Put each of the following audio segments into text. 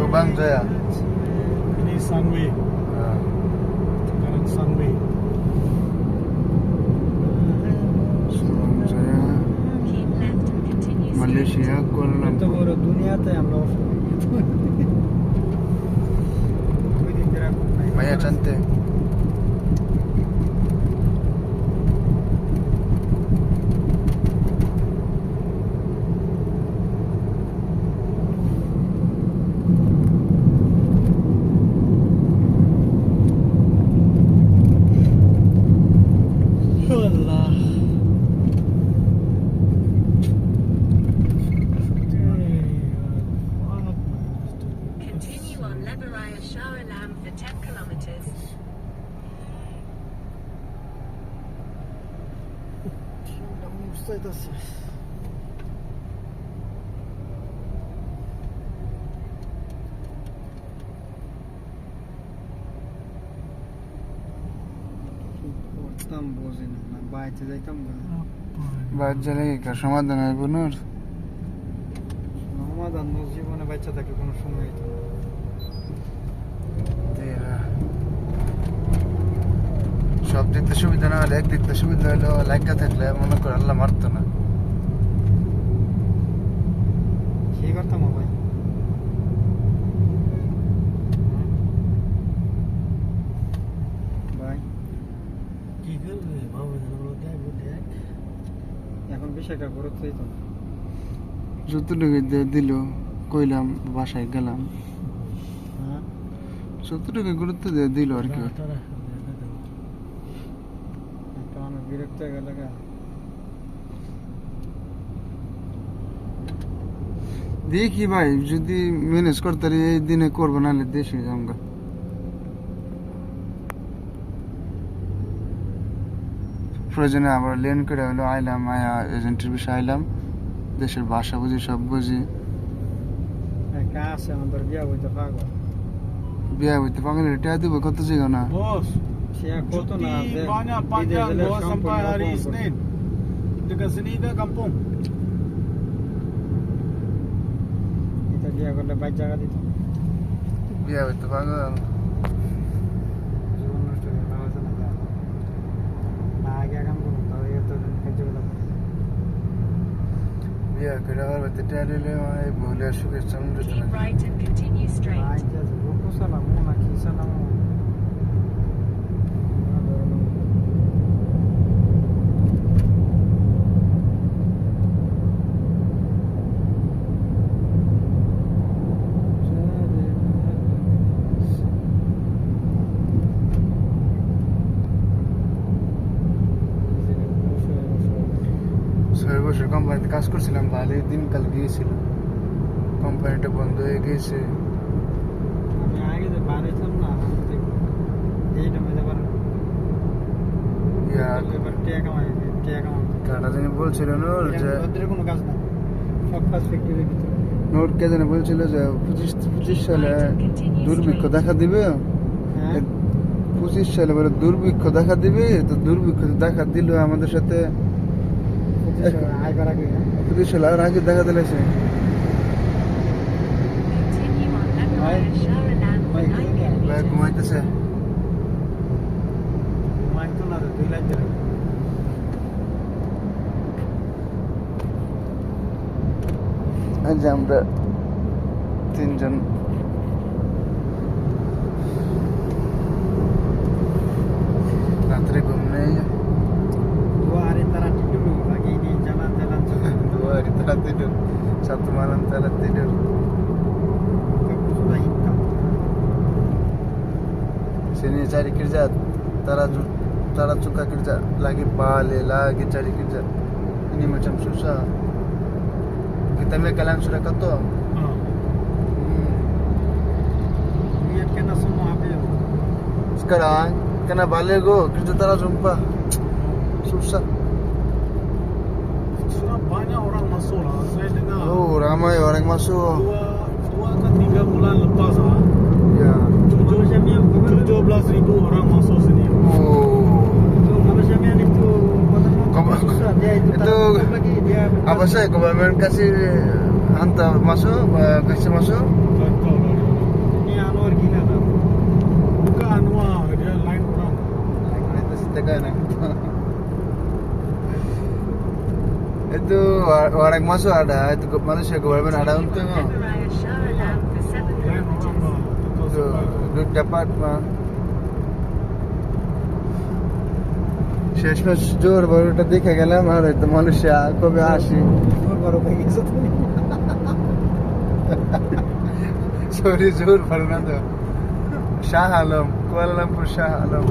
Subang saya. Ini Sunway. Nah. Sekarang Sunway. Subang saya. Malaysia Kuala Lumpur. तो वो दुनिया तो हम लोग भैया चलते हैं কি করতাম বোঝে না বাইতে যাইতাম জালে কি সমাধান হইব না সমাধান জীবনে বাচ্চা থাকে, কোনো সময় হইতো না। সব দিক থেকে সুবিধা না হলে একদিক থেকে সুবিধা হলো লাইকা থাকলে মনে করে আল্লাহ মারতো না। কি করতাম ভাই? এখন বিষয়টা গুরুত্ব দিত না যতটুকু দিয়ে দিল কইলাম বাসায় গেলাম। হ্যাঁ। যতটুকু গুরুত্ব দিয়ে দিল আর কি। বিরক্ত হয়ে গেলে দেখি ভাই যদি ম্যানেজ করতে পারি এই দিনে করব নাহলে দেশে যাব প্রয়োজনে আবার লেন করে হলো আইলাম আয়া এজেন্টের বিষয়ে আইলাম। দেশের ভাষা বুঝি সব বুঝি। বিয়া হইতে পাগল বিয়া হইতে পাগল টিয়া দিব কত জায়গা না। Cuti banyak panjang সম্পূর্ণ sampai hari। Isnin. Dekat sini ke kampung? গেল আছে না যা। না আগে কাম করুন তাও এত কার্য করলাম বিয়া করে আবার হইতে টিয়া লইলে এই বলে শুভেচ্ছা মন্দির Keep right and continue straight. আজ আছে রুকু সালাম না কি সালাম ছয় বছর কোম্পানিতে কাজ করছিলাম ভালোই দিনকাল গিয়েছিল। কোম্পানিটা বন্ধ হয়ে গিয়েছে। কাটা জানি বলছিল নোর যে নোর কে জানি বলছিল যে পঁচিশ পঁচিশ সালে দুর্ভিক্ষ দেখা দিবে। হ্যাঁ। পঁচিশ সালে বলে দুর্ভিক্ষ দেখা দিবে তো দুর্ভিক্ষ দেখা দিল আমাদের সাথে। আগে দেখা দিলে সে Continue on Lebaraya Shah Alam for 9 ভাই kilometers. ঘুমাইতেছে মানতো না দুই আমরা তিনজন sini cari kerja tara ju- tara suka kerja lagi balik lagi cari kerja ini macam susah kita melihat kalian sudah kata Ha. hmm. Lihat kena semua habis sekarang kena balik go kerja tara jumpa susah Sudah banyak orang masuk lah. Saya dengar oh ramai orang masuk dua, dua ke tiga bulan lepas lah. 17.000 orang masuk sini. Oh. Itu Kom- susah ya itu, apa sih kemarin kasih hantar masuk kasih masuk? Itu orang masuk ada itu manusia government ada untuk. Shah Alam for 7 kilometers. itu duit dapat mah শেষমেশ জোর বড়টা দেখে গেলাম আর হয়তো মানুষ কবে আসি? বড় হয়ে গেছে সরি জোর বড় না তো। Shah Alam Kuala Lumpur Shah Alam.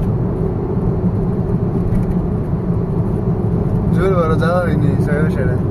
জোর বড় যাওয়া হয়নি সৈর সেরা